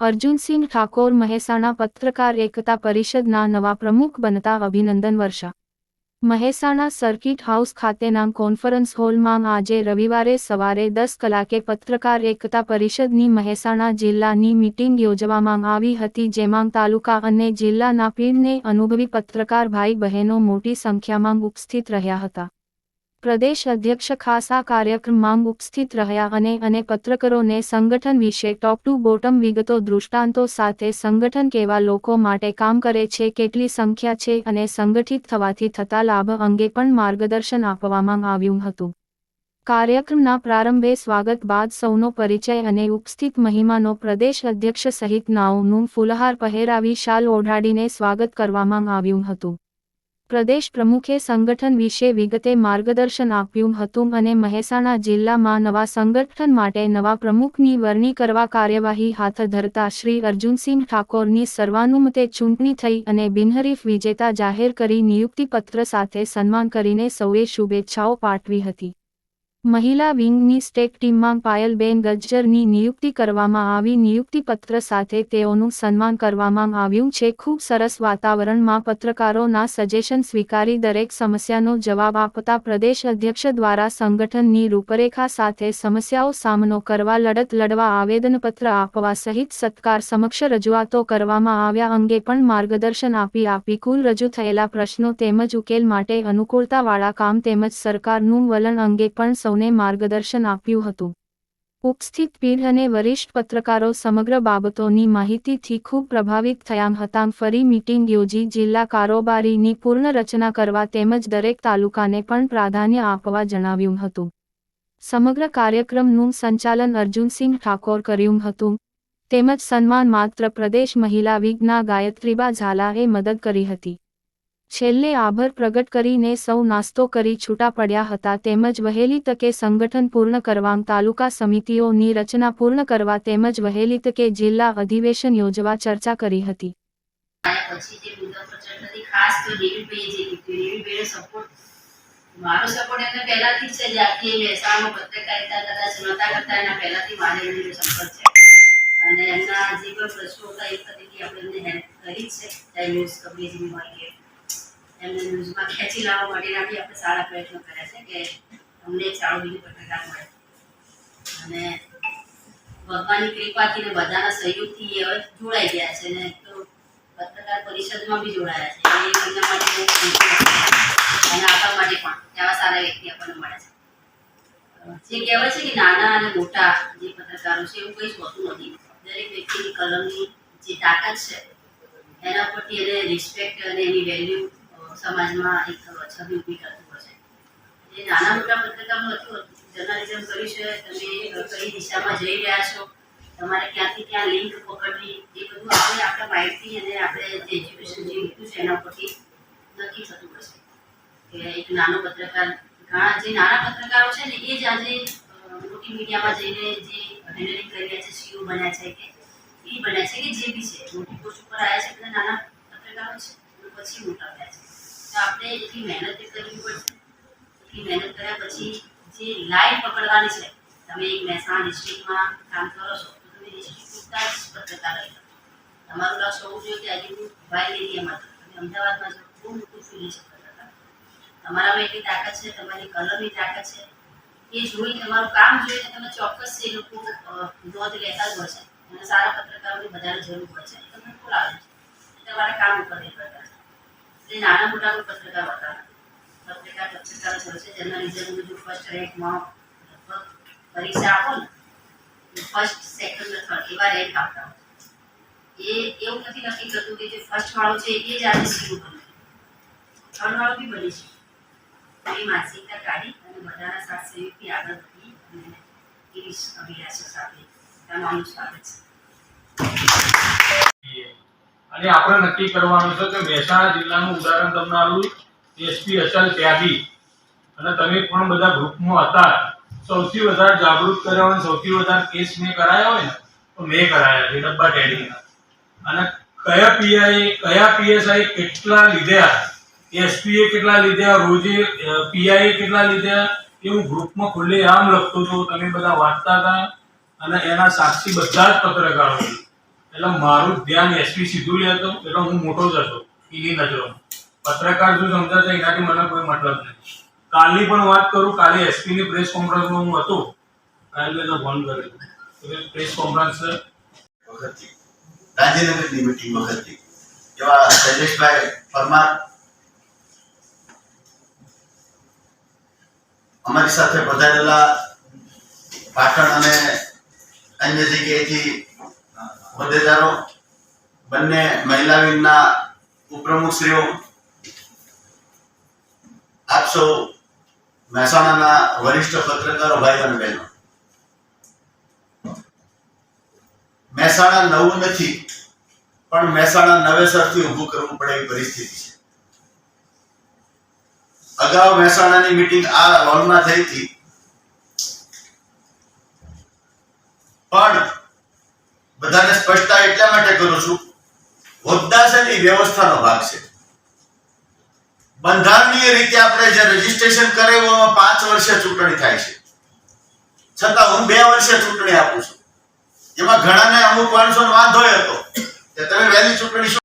અર્જુનસિંહ ઠાકોર મહેસાણા પત્રકાર એકતા પરિષદના નવા પ્રમુખ બનતા અભિનંદન વર્ષા. મહેસાણા સર્કિટ હાઉસ ખાતેના કોન્ફરન્સ હોલમાં આજે રવિવારે સવારે દસ કલાકે પત્રકાર એકતા પરિષદની મહેસાણા જિલ્લાની મીટિંગ યોજવામાં આવી હતી, જેમાં તાલુકા અને જિલ્લાના પીઢને અનુભવી પત્રકાર ભાઈ બહેનો મોટી સંખ્યામાં ઉપસ્થિત રહ્યા હતા. પ્રદેશ અધ્યક્ષ ખાસ આ કાર્યક્રમમાં ઉપસ્થિત રહ્યા અને અને પત્રકારોને સંગઠન વિશે ટોપ ટુ બોટમ વિગતો દૃષ્ટાંતો સાથે સંગઠન કેવા લોકો માટે કામ કરે છે, કેટલી સંખ્યા છે અને સંગઠિત થવાથી થતા લાભ અંગે પણ માર્ગદર્શન આપવામાં આવ્યું હતું. કાર્યક્રમના પ્રારંભે સ્વાગત બાદ સૌનો પરિચય અને ઉપસ્થિત મહિમાનો પ્રદેશ અધ્યક્ષ સહિત નાઓનું ફૂલહાર પહેરાવી શાલ ઓઢાડીને સ્વાગત કરવામાં આવ્યું હતું. પ્રદેશ પ્રમુખે સંગઠન વિશે વિગતે માર્ગદર્શન આપ્યું હતું અને મહેસાણા જિલ્લામાં નવા સંગઠન માટે નવા પ્રમુખની વરણી કરવા કાર્યવાહી હાથ ધરતા શ્રી અર્જુનસિંહ ઠાકોરની સર્વાનુમતે ચૂંટણી થઈ અને બિનહરીફ વિજેતા જાહેર કરી નિયુક્તિપત્ર સાથે સન્માન કરીને સૌએ શુભેચ્છાઓ પાઠવી હતી. મહિલા વિંગની સ્ટેક ટીમમાં પાયલબેન ગજ્જરની નિયુક્તિ કરવામાં આવી. નિયુક્તિપત્ર સાથે તેઓનું સન્માન કરવામાં આવ્યું છે. ખૂબ સરસ વાતાવરણમાં પત્રકારોના સજેશન સ્વીકારી દરેક સમસ્યાનો જવાબ આપતા પ્રદેશ અધ્યક્ષ દ્વારા સંગઠનની રૂપરેખા સાથે સમસ્યાઓ સામનો કરવા, લડત લડવા, આવેદનપત્ર આપવા સહિત સત્કાર સમક્ષ રજૂઆતો કરવામાં આવ્યા. અંગે પણ માર્ગદર્શન આપી આપી કુલ રજૂ થયેલા પ્રશ્નો તેમજ ઉકેલ માટે અનુકૂળતાવાળા કામ તેમજ સરકારનું વલણ અંગે પણ સૌને માર્ગદર્શન આપ્યું હતું. ઉપસ્થિત પીઢ અને વરિષ્ઠ પત્રકારો સમગ્ર બાબતોની માહિતીથી ખૂબ પ્રભાવિત થયા હતા. ફરી મીટિંગ યોજી જિલ્લા કારોબારીની પૂર્ણ રચના કરવા તેમજ દરેક તાલુકાને પણ પ્રાધાન્ય આપવા જણાવ્યું હતું. સમગ્ર કાર્યક્રમનું સંચાલન અર્જુનસિંહ ઠાકોર કર્યું હતું. તેમજ સન્માન માત્ર પ્રદેશ મહિલા વિજ્ઞા ગાયત્રીબા ઝાલાએ મદદ કરી હતી. છેલ્લે આભાર પ્રગટ કરીને સૌ નાસ્તો કરી છૂટા પડ્યા હતા તેમજ વહેલી તકે સંગઠન પૂર્ણ કરવા તાલુકા સમિતિઓની રચના પૂર્ણ કરવા તેમજ વહેલી તકે જિલ્લા અધિવેશન યોજવા ચર્ચા કરી હતી. મારો સપોર્ટ એમને પહેલાથી છે એ મહેસાણામાં પત્રકારિતા કદાચ નહોતા કરતા, એના પહેલાથી મારે એમનો સંપર્ક છે. અને એમના જે પણ પ્રશ્નો હતા, એ તરીકે આપણે એમને હેલ્પ કરી છે, ચાહે ન્યૂઝ કવરેજની એમને ખેંચી લાવવા માટેના બી આપણે સારા પ્રયત્નો કર્યા છે કે અમને એક બીજો પત્રકાર મળે. અને ભગવાનની કૃપાથી ને બધાના સહયોગથી એ હવે જોડાઈ ગયા છે ને તો પત્રકાર પરિષદમાં બી જોડાયા છે. એ એમના માટે અને આપણા માટે પણ એવા સારા વ્યક્તિ આપણને મળે છે. જે કહેવાય છે કે નાના અને મોટા જે પત્રકારો છે, એવું કંઈ હોતું નથી. દરેક વ્યક્તિની કલમની જે તાકાત છે, એના પરથી એને રિસ્પેક્ટ અને એની વેલ્યુ સમાજમાં એક છબી ઊભી કરતું હોય એ નાના મોટા પત્રકારનું હતું. જર્નાલિઝમ કર્યું છે, તમે કઈ દિશામાં જઈ રહ્યા છો? તમારે ક્યાંથી ક્યાં લિંક પકડવી? એ બધું આપણે આપણા માહિતી અને આપણે જે એજ્યુકેશન જે લીધું છે, એના ઉપરથી નક્કી થતું હોય કે એક નાનો પત્રકાર, ઘણા જે નાના પત્રકારો છે ને, એ જ આજે મોટી મીડિયામાં જઈને જે હેન્ડલિંગ કરી રહ્યા છે સીઓ બન્યા છે કે, એ બન્યા છે કે જે બી છે. મોટી પોસ્ટ ઉપર આવ્યા છે બધા નાના પત્રકારો છે પછી મોટા થયા છે. આપણે એટલી મહેનત કરવી પડશે. એટલી મહેનત કર્યા પછી જે લાઈન પકડવાની છે, તમે એક મહેસાણા ડિસ્ટ્રિક્ટમાં કામ કરો છો, તો તમે ડિસ્ટ્રિક્ટ પૂરતા જ પત્રકાર તમારું લક્ષ્ય હોવું જોઈએ કે આજે હું બાય એરિયામાં છું. તમે અમદાવાદમાં છો, બહુ મોટું ફિલ્ડ છે પત્રકાર તમારામાં એટલી તાકાત છે, તમારી કલરની તાકાત છે. એ જોઈ તમારું કામ જોઈને તમે ચોક્કસ એ લોકો નોંધ લેતા જ હોય છે. અને સારા પત્રકારોની બધાને જરૂર હોય છે. તમને બોલાવે છે. તમારે કામ ઉપર નિર્ભર કરે એ નાના મોટા કોઈ પત્રકાર હતા. પત્રકાર પત્રકાર જ હોય છે જર્નલિઝમ બધું ફર્સ્ટ રેન્કમાં પરીક્ષા આપો ને ફર્સ્ટ સેકન્ડ થર્ડ એવા રેન્ક આપતા એ એવું નથી નક્કી કરતું કે જે ફર્સ્ટ વાળો છે એ જ આજે શીખવું બને. થર્ડ વાળો બી બની છે. એ માનસિકતા કાઢી અને બધાના સાથ સહયોગથી આગળ વધી અને જ અભિલાષા સાથે તમારું સ્વાગત છે. અને આપણે નક્કી કરવાનું છે કે મહેસાણા જિલ્લાનું ઉદાહરણ આલું એસપી અચલ ત્યાગી. અને તમે પણ બધા ગ્રુપમાં હતા. સૌથી વધારે જાગૃત કર્યા અને સૌથી વધારે કેસ મેં કરાયા હોય ને, તો મેં કરાયા છે, ડબ્બા ટેડીના. અને કયા પીઆઈ કયા પીએસઆઈ કેટલા લીધ્યા એસપીએ કેટલા લીધ્યા રોજે પીઆઈએ કેટલા લીધ્યા એ હું ગ્રુપમાં ખુલ્લે આમ લખતો હતો તમે બધા વાંચતા હતા. અને એના સાક્ષી બધા જ પત્રકારો છે એટલે મારું ધ્યાન એસપી સીધું લેતો એટલે હું મોટો જ હતો એની નજરોમાં પત્રકાર શું સમજાશે એનાથી મને કોઈ મતલબ નથી. કાલની પણ વાત કરું, કાલે એસપી ની પ્રેસ કોન્ફરન્સમાં હું હતો, કાલે મેં ફોન કર્યો. પ્રેસ કોન્ફરન્સ વખતથી. ગાંધીનગરની મીટિંગ વખતથી. એવા શૈલેષભાઈ પરમાર. અમારી સાથે પધારેલા પાટણ અને અન્ય જગ્યાએથી હોદ્દેદારો, બંને મહિલા વિંગના ઉપપ્રમુખશ્રીઓ આપ સૌ મહેસાણાના વરિષ્ઠ પત્રકારો ભાઈઓ અને બહેનો. મહેસાણા નવું નથી, પણ મહેસાણા નવેસરથી ઊભું કરવું પડે એવી પરિસ્થિતિ છે. અગાઉ મહેસાણાની મીટિંગ આ હોલમાં થઈ હતી. પણ બધાને સ્પષ્ટતા એટલા માટે કરું છું, હોદ્દા છે ને વ્યવસ્થાનો ભાગ છે. બંધારણીય રીતે આપણે જે રજીસ્ટ્રેશન કરાવ્યું પાંચ વર્ષે ચૂંટણી થાય છે. છતાં હું બે વર્ષે ચૂંટણી આપું છું. એમાં ઘણાને અમુક માણસોને વાંધો હતો કે તમે વહેલી ચૂંટણી